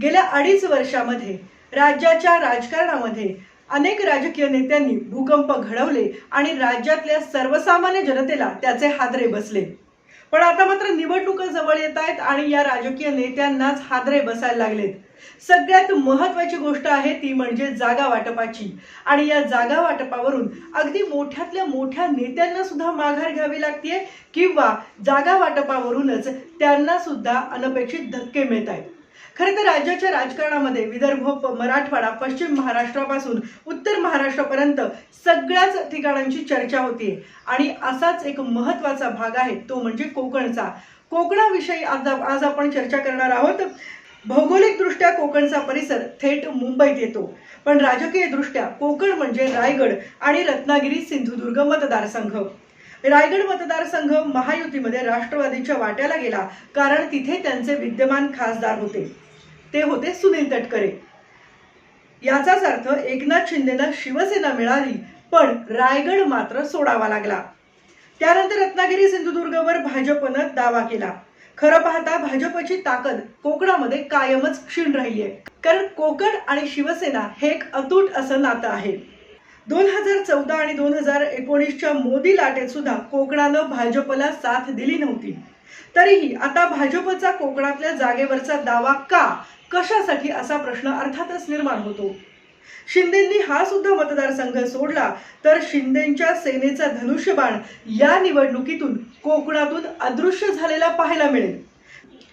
गेल्या अडीच वर्षामध्ये राज्याच्या राजकारणामध्ये अनेक राजकीय नेत्यांनी भूकंप घडवले आणि राज्यातल्या सर्वसामान्य जनतेला त्याचे हादरे बसले. पण आता मात्र निवडणुका जवळ येत आहेत आणि या राजकीय नेत्यांनाच हादरे बसायला लागलेत. सगळ्यात महत्वाची गोष्ट आहे ती म्हणजे जागा वाटपाची. आणि या जागा वाटपावरून अगदी मोठ्यातल्या मोठ्या नेत्यांना सुद्धा माघार घ्यावी लागते किंवा जागा वाटपावरूनच त्यांना सुद्धा अनपेक्षित धक्के मिळत आहेत खरं तर राज्याच्या राजकारणामध्ये विदर्भ मराठवाडा पश्चिम महाराष्ट्रापासून उत्तर महाराष्ट्रापर्यंत सगळ्याच ठिकाणांची चर्चा होती आणि असाच एक महत्त्वाचा भाग आहे तो म्हणजे कोकणचा. कोकणाविषयी आज आज आपण चर्चा करणार आहोत. भौगोलिकदृष्ट्या कोकणचा परिसर थेट मुंबईत येतो. पण राजकीय दृष्ट्या कोकण म्हणजे रायगड आणि रत्नागिरी सिंधुदुर्ग मतदारसंघ. रायगड मतदारसंघ महायुतीमध्ये राष्ट्रवादीच्या वाट्याला गेला कारण तिथे त्यांचे विद्यमान खासदार होते. ते होते सुनील तटकरे. याचाच अर्थ एकनाथ शिंदेना शिवसेना मिळाली पण रायगड मात्र सोडावा लागला. त्यानंतर रत्नागिरी सिंधुदुर्गवर भाजपनं दावा केला. खरं पाहता भाजपची ताकद कोकणामध्ये कायमच क्षीण राहिली आहे कारण कोकण आणि शिवसेना हे एक अतूट असं नातं आहे. दोन हजार चौदा आणि दोन हजार एकोणीसच्या मोदी लाटेत सुद्धा कोकणानं भाजपला साथ दिली नव्हती. तरीही आता भाजपचा कोकणातल्या जागेवरचा दावा का? कशासाठी? असा प्रश्न अर्थातच निर्माण होतो. शिंदेंनी हा सुद्धा मतदारसंघ सोडला तर शिंदेच्या सेनेचा धनुष्यबाण या निवडणुकीतून कोकणातून अदृश्य झालेला पाहायला मिळेल.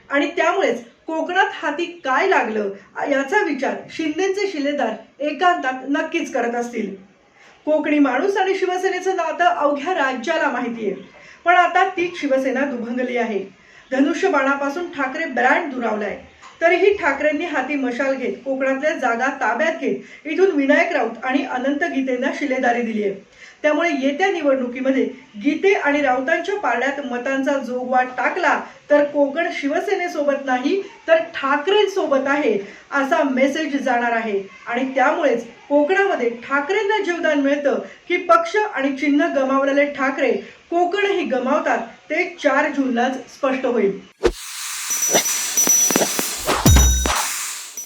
आणि त्यामुळेच कोकणात हाती काय लागलं? याचा विचार शिंदेचे शिलेदार एकांतात नक्कीच करत असतील. कोकणी माणूस आणि शिवसेनेचं नातं अवघ्या राज्याला माहिती आहे पण आता तीच शिवसेना दुभंगली आहे. धनुष्यबाणापासून ठाकरे ब्रँड दुरावलाय. तरीही ठाकरेंनी हाती मशाल घेत कोकणातल्या जागा ताब्यात घेत इथून विनायक राऊत आणि अनंत गीतेंना शिलेदारी दिली आहे. त्यामुळे येत्या निवडणुकीमध्ये गीते आणि राऊतांच्या पारड्यात मतांचा जोगवा टाकला तर कोकण शिवसेनेसोबत नाही तर ठाकरेंसोबत आहे असा मेसेज जाणार आहे. आणि त्यामुळेच कोकणामध्ये ठाकरेंना जीवदान मिळतं की पक्ष आणि चिन्ह गमावलेले ठाकरे कोकणही गमावतात ते चार जूनलाच स्पष्ट होईल.